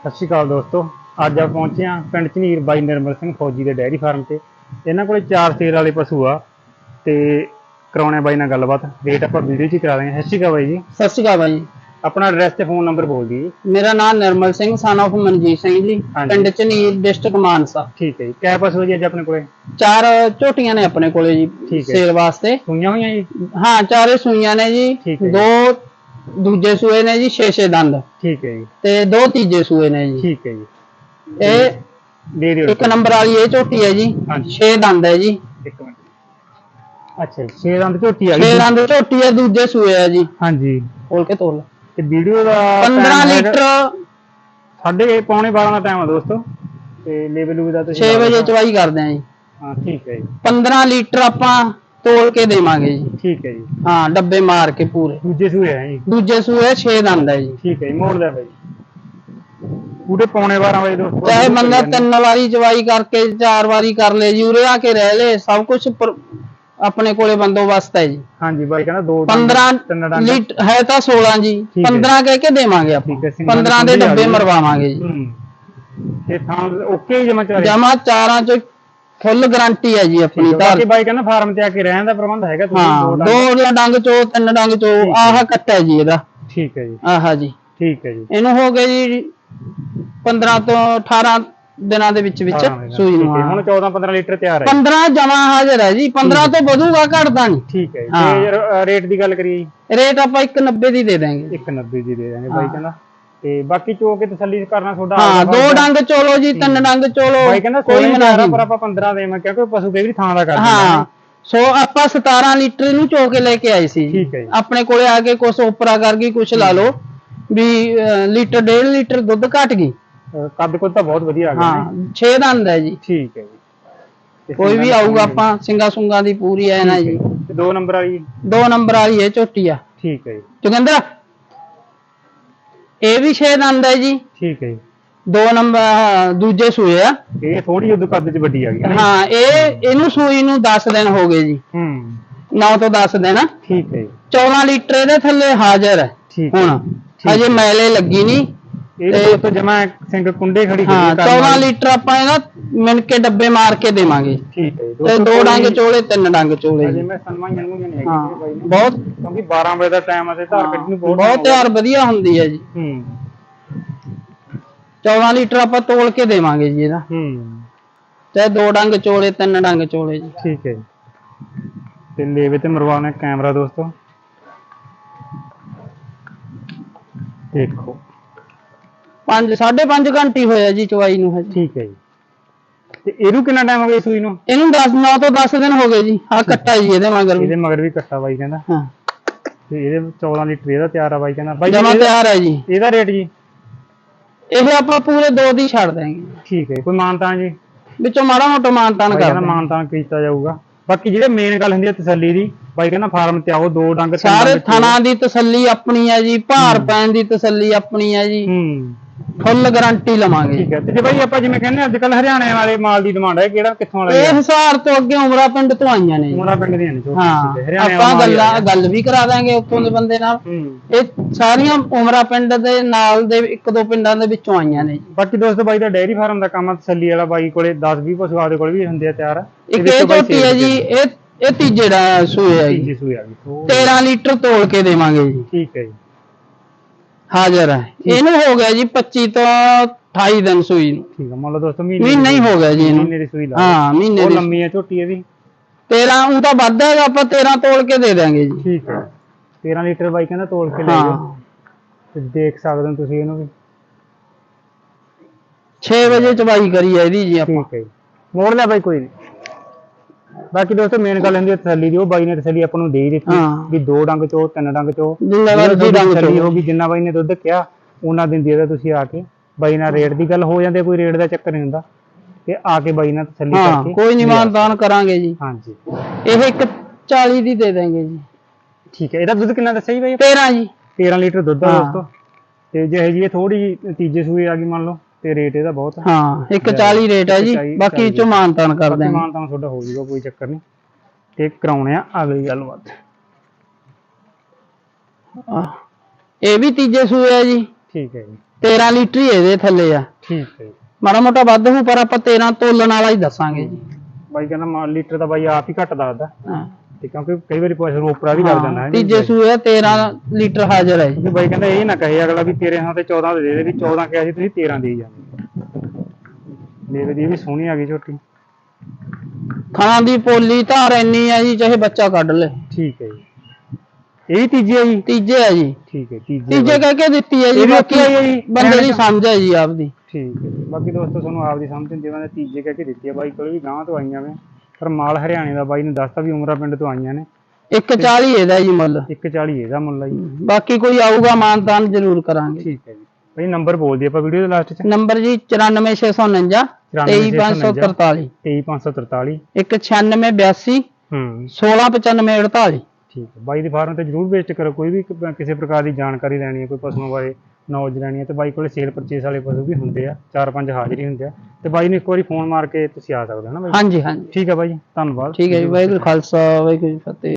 ਸਤਿ ਸ਼੍ਰੀ ਅਕਾਲ ਦੋਸਤੋ। ਅੱਜ ਆ ਪਹੁੰਚੇ ਹਾਂ ਪਿੰਡ ਝਨੀਰ ਬਾਈ ਨਿਰਮਲ ਸਿੰਘ ਫੌਜੀ ਦੇ ਡੈਰੀ ਫਾਰਮ ਤੇ। ਇਹਨਾਂ ਕੋਲੇ ਚਾਰ ਸੇਰ ਵਾਲੇ ਪਸ਼ੂ ਆ ਤੇ ਕਰਾਉਣੇ ਆ ਬਾਈ ਨਾਲ ਗੱਲਬਾਤ। ਰੇਟ ਆਪਾਂ ਵੀਡੀਓ 'ਚ ਹੀ ਕਰਾ ਸਤਿ ਸ਼੍ਰੀ ਅਕਾਲ ਬਾਈ ਜੀ। ਸਤਿ ਸ਼੍ਰੀ ਅਕਾਲ ਬਾਈ। ਆਪਣਾ ਐਡਰੈਸ ਤੇ ਫੋਨ ਨੰਬਰ ਬੋਲ ਦਿਓ ਜੀ। ਮੇਰਾ ਨਾਮ ਨਿਰਮਲ ਸਿੰਘ son of ਮਨਜੀਤ ਸਿੰਘ ਜੀ। ਹਾਂਜੀ। ਪਿੰਡ ਚਨੀਰ ਡਿਸਟ੍ਰਿਕਟ ਮਾਨਸਾ। ਠੀਕ ਹੈ ਜੀ। ਕਿਆ ਪਸ਼ੂ ਆ ਜੀ ਅੱਜ ਆਪਣੇ ਕੋਲੇ? ਚਾਰ ਝੋਟੀਆਂ ਨੇ ਆਪਣੇ ਕੋਲੇ ਜੀ ਹੈ। ਸੇਲ ਵਾਸਤੇ। ਸੂਈਆਂ ਹੋਈਆਂ ਜੀ? ਹਾਂ ਚਾਰੇ ਸੂਈਆਂ ਨੇ ਜੀ। ਠੀਕ ਹੈ। ਦੋ ਦੂਜੇ ਸੂਏ ਨੇ ਜੀ 6-6 ਦੰਦ। ਠੀਕ ਹੈ ਜੀ। ਤੇ ਦੋ ਤੀਜੇ ਸੂਏ ਨੇ ਜੀ। ਠੀਕ ਹੈ ਜੀ। ਇਹ ਦੇ ਦਿਓ ਇੱਕ ਨੰਬਰ ਵਾਲੀ ਇਹ ਝੋਟੀ ਹੈ ਜੀ। ਹਾਂਜੀ। 6 ਦੰਦ ਹੈ ਜੀ। ਇੱਕ ਮਿੰਟ। ਅੱਛਾ ਜੀ, ਛੇ ਦੰਦ ਝੋਟੀ ਆ 6 ਗਈ ਦੰਦ ਝੋਟੀ ਹੈ ਦੂਜੇ ਸੂਏ ਹੈ ਜੀ। ਹਾਂਜੀ। ਖੋਲ ਕੇ ਤੋਲ। ਤੇ ਵੀਡੀਓ ਦਾ 15 time ਹੈਗਾ- ਲੀਟਰ ਸਾਢੇ ਪੌਣੇ 12 ਦਾ ਟਾਈਮ ਆ ਦੋਸਤੋ। ਤੇ ਲੈਵਲ ਲੂਵਲ ਦਾ ਤੁਸੀਂ 6 ਲਾ ਵਜੇ। ਚਵਾਈ ਕਰਦੇ ਆ ਜੀ। ਹਾਂ ਠੀਕ ਹੈ ਜੀ। 15 ਲੀਟਰ ਆਪਾਂ ਤੋਲ ਕੇ ਦੇਵਾਂਗੇ ਜੀ। ਠੀਕ ਹੈ ਜੀ। ਹਾਂ ਡੱਬੇ ਮਾਰ ਕੇ ਪੂਰੇ। ਦੂਜੇ ਸੂਏ ਹੈ ਜੀ। ਦੂਜੇ ਸੂਏ 6 ਦੰਦ ਹੈ ਜੀ। ਠੀਕ ਹੈ ਜੀ ਮੋੜ ਲਿਆ ਬਾਈ। ਪੂਰੇ ਪੌਣੇ 12 ਵਜੇ ਦੋਸਤੋ। ਚਾਹੇ ਬੰਦਾ ਤਿੰਨ ਵਾਰੀ ਚਵਾਈ ਕਰਕੇ ਚਾਰ ਵਾਰੀ ਕਰ ਲੇ ਜੀ ਉਰੇ ਆ ਕੇ ਰਹਿ ਲੇ ਸਭ ਕੁਝ ਆਪਣੇ ਕੋਲੇ ਬੰਦੋਬਸਤ ਹੈ ਜੀ। ਹਾਂਜੀ ਬਾਈ ਕਹਿੰਦਾ ਦੋ ਡੰਗ, 15 ਤਿੰਨ ਡੰਗ ਲੀਟਰ ਹੈ ਤਾਂ 16 ਜੀ ਠੀਕ ਹੈ। 15 ਕਹਿ ਕੇ ਦੇਵਾਂਗੇ ਆਪਾਂ। ਠੀਕ ਹੈ, ਸਿੰਘਾਂ ਦੀ 15 ਦੇ ਡੱਬੇ। ਮਰਵਾਵਾਂਗੇ ਜੀ। ਹੂੰ। ਤੇ ਥਾਂ ਓਕੇ ਜਮਾ ਚਾਰੇ ਜਮਾ ਚਾਰਾਂ ਚ ਫੁੱਲ ਗਾਰੰਟੀ ਹੈ ਜੀ ਆਪਣੀ ਬਾਕੀ ਧਾਰ ਬਾਈ ਕਹਿੰਦਾ ਫਾਰਮ ਤੇ ਆ ਕੇ ਰਹਿਣ ਦਾ ਪ੍ਰਬੰਧ ਹੈਗਾ ਹਾਂ। ਦੋ ਡੰਗ। ਚੋ ਤਿੰਨ ਡੰਗ ਚੋ। ਆਹ ਕੱਟਾ ਜੀ ਇਹਦਾ। ਠੀਕ ਹੈ ਜੀ। ਆਹ ਜੀ। ਠੀਕ ਹੈ ਜੀ। ਇਹਨੂੰ ਹੋ ਗਏ ਜੀ 15 ਤੋਂ 18 ਦਿਨਾਂ ਦੇ ਵਿੱਚ ਵਿੱਚ ਸੂਈ ਨੂੰ। ਹੁਣ 14 15 ਲੀਟਰ ਤਿਆਰ ਹੈ 15 ਜਮਾ ਹਾਜ਼ਰ ਹੈ ਜੀ 15 ਤੋਂ ਵਧੂਗਾ ਘਟਦਾ ਨਹੀਂ। ਠੀਕ ਹੈ ਜੀ। ਰੇਟ ਦੀ ਗੱਲ ਕਰੀਏ ਰੇਟ ਆਪਾਂ 190 ਦੀ ਦੇ ਦਾਂਗੇ 190 ਦੀ ਦੇ ਦਾਂਗੇ ਬਾਈ। ਕਹਿੰਦਾ। ਤੇ ਬਾਕੀ ਚੋ ਕੇ ਤਸੱਲੀ ਕਰਨਾ ਤੁਹਾਡਾ ਹਾਂ ਦੋ ਹੈ। ਡੰਗ ਚੋਲੋ ਜੀ ਤਿੰਨ ਡੰਗ ਚੋਲੋ ਬਾਈ ਕਹਿੰਦਾ ਕੋਈ ਕੋਈ ਮਨਾ ਮਨਾ ਪਰ ਆਪਾਂ 15 ਦੇਵਾਂ ਕਿਉਂਕਿ ਪਸ਼ੂ ਕਈ ਵਾਰੀ ਥਾਂ ਦਾ ਕਰ ਹਾਂ ਸੋ ਆਪਾਂ 17 ਲੀਟਰ ਨੂੰ ਚੋ ਕੇ ਲੈ ਕੇ ਆਏ ਸੀ ਜੀ। ਹੈ। ਆਪਣੇ ਕੋਲੇ ਆ ਕੇ ਕੁਛ ਉਪਰਾ ਕਰ ਗਈ ਕੁਛ ਲਾ ਲਓ ਵੀ ਲੀਟਰ ਡੇਢ ਲੀਟਰ ਦੁੱਧ ਘਟ ਗਈ। ਕੱਦ ਕੁੱਦ ਤਾਂ ਬਹੁਤ ਵਧੀਆ ਆ ਗਿਆ ਹਾਂ 6 ਦੰਦ ਹੈ ਜੀ। ਠੀਕ ਹੈ ਜੀ। ਕੋਈ ਵੀ ਆਊਗਾ ਆਪਾਂ ਸਿੰਗਾ ਸੁੰਗਾ ਦੀ ਪੂਰੀ ਐ ਨਾ ਜੀ। ਦੋ ਨੰਬਰ ਵਾਲੀ ਦੋ ਨੰਬਰ ਵਾਲੀ ਇਹ ਝੋਟੀ ਆ। ਠੀਕ ਹੈ ਜੀ। ਜੋਗਿੰਦਰ ਇਹ ਵੀ 6 ਦੰਦ ਹੈ ਜੀ। ਠੀਕ ਹੈ ਜੀ। ਦੋ ਨੰਬਰ ਦੂਜੇ ਸੂਏ ਆ। ਇਹ ਥੋੜੀ ਜਿਹੀ ਕੱਦ ਚ ਵੱਡੀ ਆ ਗਈ ਹੈ ਇਹ ਇਹਨੂੰ ਸੂਈ ਨੂੰ 10 ਦਿਨ ਹੋ ਗਏ ਜੀ। ਹੂੰ। 9 ਤੋਂ 10 ਦਿਨ। ਠੀਕ ਹੈ ਜੀ। 14 ਲੀਟਰ ਇਹਦੇ ਥੱਲੇ ਹਾਜ਼ਰ ਹੈ। ਹੁਣ ਹਜੇ ਮੈਲੇ ਲੱਗੀ ਨਹੀਂ ਇਹ ਦੋਸਤੋ ਜਮਾ ਸਿੰਘ ਕੁੰਡੇ ਖੜੀ ਹਾਂ ਹੋਈ ਹੈ 14 ਲੀਟਰ ਆਪਾਂ ਇਹਦਾ ਮਿਣ ਕੇ ਡੱਬੇ ਮਾਰ ਕੇ ਦੇਵਾਂਗੇ। ਠੀਕ ਹੈ। ਤੇ ਦੋ ਡੰਗ ਚੋਲੇ ਤਿੰਨ ਡੰਗ ਚੋਲੇ। ਜੀ ਮੈਂ ਸਨਮਾਨ ਨੂੰ ਨਹੀਂ ਹੈਗੀ ਬਹੁਤ ਕਿਉਂਕਿ 12 ਵਜੇ ਦਾ ਟਾਈਮ ਆ ਤੇ ਧਾਰ ਕੱਢਣ ਨੂੰ ਬਹੁਤ ਬਹੁਤ time ਹੋ ਗਿਆ। ਤਿਆਰ ਵਧੀਆ ਹੁੰਦੀ ਹੈ ਜੀ। ਹੂੰ। 14 ਲੀਟਰ ਆਪਾਂ ਤੋਲ ਕੇ ਦੇਵਾਂਗੇ ਜੀ ਇਹਦਾ। ਹੂੰ। ਦੋ ਡੰਗ ਚੋਲੇ ਤਿੰਨ ਡੰਗ ਚੋਲੇ ਜੀ। ਠੀਕ ਹੈ। ਜੀ ਤੇ ਲੇਵੇ ਤੇ ਮਰਵਾਉਣਾ ਕੈਮਰਾ ਦੋਸਤੋ। ਦੇਖੋ। 5 5.5 ਘੰਟੇ ਹੋਇਆ ਜੀ ਚਵਾਈ ਨੂੰ ਹਜੇ। ਠੀਕ ਹੈ ਜੀ। ਤੇ ਇਹਨੂੰ ਕਿੰਨਾ ਟਾਈਮ ਹੋ ਗਿਆ ਸੂਈ ਨੂੰ? ਇਹਨੂੰ 10 9 ਤੋਂ 10 ਦਿਨ ਹੋ ਗਏ ਜੀ। ਆ ਕੱਟਾ ਜੀ ਇਹਦੇ ਮਗਰ ਵੀ। ਇਹਦੇ ਮਗਰ ਵੀ ਕੱਟਾ ਬਾਈ ਕਹਿੰਦਾ। ਹਾਂ। ਤੇ ਇਹਦੇ 14 ਲੀਟਰ ਇਹਦਾ ਤਿਆਰ ਆ ਬਾਈ ਕਹਿੰਦਾ। ਬਾਈ ਜਮਾ ਇਹਦਾ- ਤਿਆਰ ਹੈ ਜੀ। ਇਹਦਾ ਰੇਟ ਜੀ? ਇਹ ਆਪਾਂ ਪੂਰੇ ਦੋ ਦੀ ਛੱਡ ਦਾਂਗੇ ਠੀਕ ਹੈ। ਕੋਈ ਮਾਨਤਾਂ ਜੀ? ਵਿੱਚੋਂ ਮਾੜਾ ਮੋਟਾ ਮਾਨਤਾਨ ਬਾਈ ਕਰ ਕਹਿੰਦਾ ਮਾਨਤਾਂ ਕੀਤਾ ਜਾਊਗਾ। ਬਾਕੀ ਜਿਹੜੇ ਮੇਨ ਗੱਲ ਹੁੰਦੀ ਹੈ ਤਸੱਲੀ ਦੀ ਬਾਈ ਕਹਿੰਦਾ ਫਾਰਮ ਤੇ ਆਓ ਦੋ ਡੰਗ ਤਿੰਨ ਸਾਰੇ ਡੰਗ। ਥਣਾ ਦੀ ਤਸੱਲੀ ਆਪਣੀ ਹੈ ਜੀ ਭਾਰ ਪੈਣ ਦੀ ਤਸੱਲੀ ਆਪਣੀ ਹੈ ਜੀ। ਹੂੰ। ਫੁੱਲ ਗਾਰੰਟੀ ਲਵਾਂਗੇ। ਠੀਕ ਹੈ ਤੇ ਜੇ ਬਾਈ ਆਪਾਂ ਜਿਵੇਂ ਕਹਿੰਦੇ ਅੱਜ ਕੱਲ ਹਰਿਆਣੇ ਵਾਲੇ ਮਾਲ ਦੀ ਡਿਮਾਂਡ ਹੈ ਕਿਹੜਾ ਕਿੱਥੋਂ ਵਾਲਾ ਇਹ ਹਿਸਾਰ ਤੋਂ ਅੱਗੇ ਉਮਰਾ ਪਿੰਡ ਤੋਂ ਆਈਆਂ ਨੇ। ਜੀ। ਮੋੜਾ ਪਿੰਡ ਦੀਆਂ ਨੇ ਹਾਂ ਆਪਾਂ ਗੱਲਾਂ। ਗੱਲ ਵੀ ਕਰਾ ਦਾਂਗੇ ਉੱਥੋਂ ਦੇ ਬੰਦੇ ਨਾਲ। ਇਹ ਸਾਰੀਆਂ ਉਮਰਾ ਪਿੰਡ ਦੇ ਨਾਲ ਦੇ ਇੱਕ ਦੋ ਪਿੰਡਾਂ ਦੇ ਵਿੱਚੋਂ ਆਈਆਂ ਨੇ। ਜੀ ਬਾਕੀ ਦੋਸਤੋ ਬਾਈ ਦਾ ਡੇਅਰੀ ਫਾਰਮ ਦਾ ਕੰਮ ਆ ਤਸੱਲੀ ਵਾਲਾ ਬਾਈ ਕੋਲੇ 10 20 ਪਸ਼ੂ ਆਦੇ ਕੋਲ ਵੀ ਹੁੰਦੇ ਆ ਤਿਆਰ। ਇੱਕ ਇਹ ਝੋਟੀ ਹੈ ਜੀ ਇਹ ਇਹ ਤੀਜੇ ਦਾ ਸੂਏ ਜੀ। ਆ ਥੋੜ੍ਹੀ। 13 ਲੀਟਰ ਤੋਲ ਕੇ ਦੇਵਾਂਗੇ ਜੀ। ਠੀਕ ਹੈ ਜੀ। ਹਾਜ਼ਰ ਹੈ। ਇਹਨੂੰ ਹੋ ਗਿਆ ਜੀ 25 ਤੋਂ 28 ਦਿਨ ਸੂਈ ਨੂੰ। ਠੀਕ ਹੈ ਮੰਨ ਲਓ ਦੋਸਤੋ ਮਹੀਨੇ ਮਹੀਨਾ ਹੀ ਹੋ ਗਿਆ ਜੀ ਇਹਨੂੰ। ਮਹੀਨੇ ਦੀ ਸੂਈ ਲਾ ਹਾਂ ਮਹੀਨੇ ਉਹ ਦੀ। ਲੰਮੀ ਹੈ ਝੋਟੀ ਇਹਦੀ 13 ਉਹ ਤਾਂ ਵੱਧ ਹੈਗਾ ਆਪਾਂ 13 ਤੋਲ ਕੇ ਦੇ ਦਾਂਗੇ ਜੀ। ਠੀਕ ਹੈ 13 ਲੀਟਰ ਬਾਈ ਕਹਿੰਦਾ ਤੋਲ ਕੇ ਲੈ ਜਾਓ। ਹਾਂ ਤੇ ਦੇਖ ਸਕਦੇ ਹੋ ਤੁਸੀਂ ਇਹਨੂੰ ਵੀ। 6 ਵਜੇ ਚਵਾਈ ਕਰੀ ਹੈ ਇਹਦੀ ਜੀ ਆਪਾਂ। ਠੀਕ ਹੈ ਜੀ। ਮੋੜ ਲਿਆ ਬਾਈ ਕੋਈ ਨਹੀਂ ਬਾਕੀ ਦੋਸਤੋ ਮੇਨ ਗੱਲ ਹੁੰਦੀ ਹੈ ਤਸੱਲੀ ਦੀ ਉਹ ਬਾਈ ਨੇ ਤਸੱਲੀ ਆਪਾਂ ਨੂੰ ਦੇ ਹੀ ਦਿੱਤੀ ਹਾਂ। ਵੀ ਦੋ ਡੰਗ ਚੋ ਤਿੰਨ ਡੰਗ ਚੋ। ਜਿੰਨਾ ਤਸੱਲੀ ਚੋ। ਹੋਗੀ ਜਿੰਨਾ ਬਾਈ ਨੇ ਦੁੱਧ ਕਿਹਾ ਉਹਨਾਂ ਦਿੰਦੀ ਇਹਦਾ ਤੁਸੀਂ ਆ ਕੇ। ਬਾਈ ਨਾਲ ਰੇਟ ਦੀ ਗੱਲ ਹੋ ਜਾਂਦੀ ਹੈ, ਕੋਈ ਰੇਟ ਦਾ ਚੱਕਰ ਨਹੀਂ ਹੁੰਦਾ। ਤੇ ਆ ਕੇ ਬਾਈ ਨਾਲ ਤਸੱਲੀ ਹਾਂ ਕਰਕੇ ਕੋਈ ਨਹੀਂ। ਮਾਨਦਾਨ ਕਰਾਂਗੇ ਜੀ। ਹਾਂਜੀ। ਇਹ ਇੱਕ 40 ਦੀ ਦੇ ਦਾਂਗੇ ਜੀ। ਠੀਕ ਹੈ ਇਹਦਾ ਦੁੱਧ ਕਿੰਨਾ ਦੱਸਿਆ ਜੀ ਬਾਈ? 13 ਜੀ। 13 ਲੀਟਰ ਦੁੱਧ ਆ ਹਾਂ। ਦੋਸਤੋ। ਤੇ ਜੇ ਜੀ ਇਹ ਥੋੜੀ ਤੀਜੇ ਸੂਏ ਆ ਗਈ ਮੰਨ ਲਓ। ਤੇ ਰੇਟ ਇਹਦਾ ਬਹੁਤ ਹੈ ਹਾਂ ਇੱਕ 40 ਰੇਟ ਹੈ ਜੀ ਬਾਕੀ ਵਿੱਚੋਂ ਮਾਨਤਾਨ ਕਰ ਬਾਕੀ ਦਾਂਗੇ ਮਾਨ ਤਾਂ ਤੁਹਾਡਾ ਹੋ ਜਾਊਗਾ ਕੋਈ ਚੱਕਰ ਨਹੀਂ। ਤੇ ਕਰਾਉਣੇ ਆ ਅਗਲੀ ਗੱਲਬਾਤ ਆਹ, ਇਹ ਵੀ ਤੀਜੇ ਸੂਏ ਹੈ ਜੀ। ਠੀਕ ਹੈ ਜੀ। 13 ਲੀਟਰ ਹੀ ਇਹਦੇ ਥੱਲੇ ਆ। ਠੀਕ ਹੈ ਜੀ। ਮਾੜਾ ਮੋਟਾ ਵੱਧ ਹੋਊ ਪਰ ਆਪਾਂ 13 ਤੋਲਣ ਵਾਲਾ ਹੀ ਦੱਸਾਂਗੇ ਜੀ। ਬਾਈ ਕਹਿੰਦਾ ਮਾ- ਲੀਟਰ ਦਾ ਬਾਈ ਆਪ ਹੀ ਘੱਟ ਦੱਸਦਾ। ਹਾਂ। ਤੇ ਕਿਉਂਕਿ ਕਈ ਵਾਰੀ ਪੁੱਛ ਰੋਪੜਾ ਵੀ ਕਰ ਦਿੰਦਾ ਹੈ ਤੀਜੇ ਸੂਏ 13 ਲੀਟਰ ਹਾਜ਼ਰ ਹੈ। ਜੀ ਕਿਉਂਕਿ ਬਾਈ ਕਹਿੰਦਾ ਇਹ ਨਾ ਕਹੇ ਅਗਲਾ ਵੀ ਤੇਰੇ ਹਾਂ ਤੇ 14 ਦੇ ਦੇ ਵੀ 14 ਕਿਹਾ ਸੀ ਤੁਸੀਂ 13 ਦੇਈ ਜਾਂਦੇ ਮੇਰੇ ਦੀ ਇਹ ਵੀ ਸੋਹਣੀ ਆ ਗਈ ਝੋਟੀ ਖਾਣਾ ਦੀ ਪੋਲੀ ਧਾਰ ਇੰਨੀ ਆ ਜੀ ਚਾਹੇ ਬੱਚਾ ਕੱਢ ਲੇ। ਠੀਕ ਹੈ ਜੀ। ਇਹ ਵੀ ਤੀਜੀ ਹੈ ਜੀ? ਤੀਜੇ ਆ ਜੀ। ਠੀਕ ਹੈ ਤੀਜੀ ਤੀਜੇ ਕਹਿ ਕੇ ਦਿੱਤੀ ਹੈ ਜੀ ਵੀ ਬਾਕੀ ਉੱਥੇ ਹੀ ਹੈ ਜੀ, ਬੰਦੇ ਦੀ ਸਮਝ ਹੈ ਜੀ ਆਪਦੀ। ਠੀਕ ਹੈ। ਬਾਕੀ ਦੋਸਤੋ ਤੁਹਾਨੂੰ ਆਪਦੀ ਸਮਝ ਹੁੰਦੀ ਮੈਂ ਤੀਜੇ ਕਹਿ ਕੇ ਦਿੱਤੀ ਹੈ ਬਾਈ ਕੋਲ ਵੀ ਗਾਂ ਤੋਂ ਆਈਆਂ ਵੇ ਪਰ ਮਾਲ ਹਰਿਆਣੇ ਦਾ ਬਾਈ ਨੇ ਦੱਸਤਾ ਵੀ ਉਮਰਾ ਪਿੰਡ ਤੋਂ ਆਈਆਂ ਨੇ। 140 ਇਹਦਾ ਜੀ ਮੁੱਲ। 140 ਇਹਦਾ ਮੁੱਲ ਆ ਜੀ। ਬਾਕੀ ਕੋਈ ਆਊਗਾ ਮਾਨਤਾਨ ਜ਼ਰੂਰ ਕਰਾਂਗੇ। ਠੀਕ ਹੈ ਜੀ। ਬਾਈ ਨੰਬਰ ਬੋਲ ਦਿਓ ਆਪਾਂ ਵੀਡੀਓ ਦੇ ਲਾਸਟ 'ਚ। ਨੰਬਰ ਜੀ 94649 23543 23543 19682 ਹੂੰ। 169548 ਠੀਕ ਹੈ। ਬਾਈ ਦੀ ਫਾਰਮ ਤੇ ਜਰੂਰ ਵਿਜ਼ਿਟ ਕਰੋ। ਕੋਈ ਵੀ ਕਿਸੇ ਪ੍ਰਕਾਰ ਦੀ ਜਾਣਕਾਰੀ ਲੈਣੀ ਹੈ ਕੋਈ ਪਸ਼ੂਆਂ ਬਾਰੇ ਹੈ ਤੇ ਬਾਈ ਕੋਲੇ ਸੇਲ ਪਰਚੇਸ ਵਾਲੇ ਪਸ਼ੂ ਵੀ ਹੁੰਦੇ ਆ ਚਾਰ ਪੰਜ ਹਾਜ਼ਰ ਹੁੰਦੇ ਆ। ਤੇ ਬਾਈ ਨੂੰ ਇੱਕ ਵਾਰੀ ਫੋਨ ਮਾਰ ਕੇ ਤੁਸੀਂ ਆ ਸਕਦੇ ਹੋ ਨਾ ਬਾਈ? ਹਾਂਜੀ ਹਾਂਜੀ। ਠੀਕ ਹੈ ਬਾਈ ਧੰਨਵਾਦ। ਠੀਕ ਹੈ ਜੀ ਵਾਹਿਗੁਰੂ ਖਾਲਸਾ ਵਾਹਿਗੁਰੂ ਜੀ ਫਤਿਹ।